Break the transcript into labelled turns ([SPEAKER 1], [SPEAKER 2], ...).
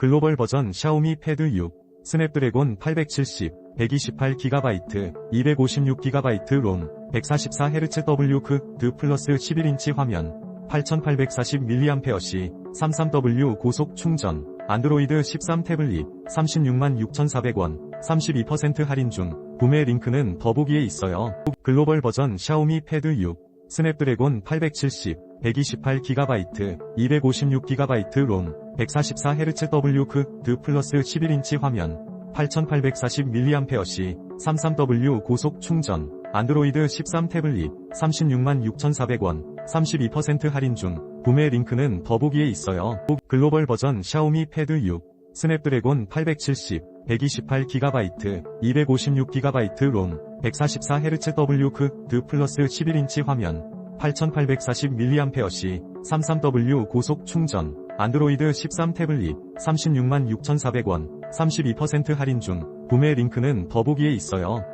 [SPEAKER 1] 글로벌 버전 샤오미 패드 6, 스냅드래곤 870, 128GB, 256GB 롬, 144Hz W크, 드 플러스 11인치 화면, 8840mAh, 33W 고속 충전, 안드로이드 13 태블릿, 366,400원, 32% 할인 중, 구매 링크는 더보기에 있어요. 글로벌 버전 샤오미 패드 6, 스냅드래곤 870, 128GB, 256GB 롬, 144Hz W크, 드 플러스 11인치 화면, 8840mAh, 33W 고속 충전, 안드로이드 13 태블릿, 366,400원, 32% 할인 중, 구매 링크는 더보기에 있어요. 글로벌 버전 샤오미 패드 6, 스냅드래곤 870, 128GB, 256GB 롬, 144Hz W크, 드 플러스 11인치 화면, 8840mAh, 33W 고속 충전, 안드로이드 13 태블릿, 366,400원, 32% 할인 중, 구매 링크는 더보기에 있어요.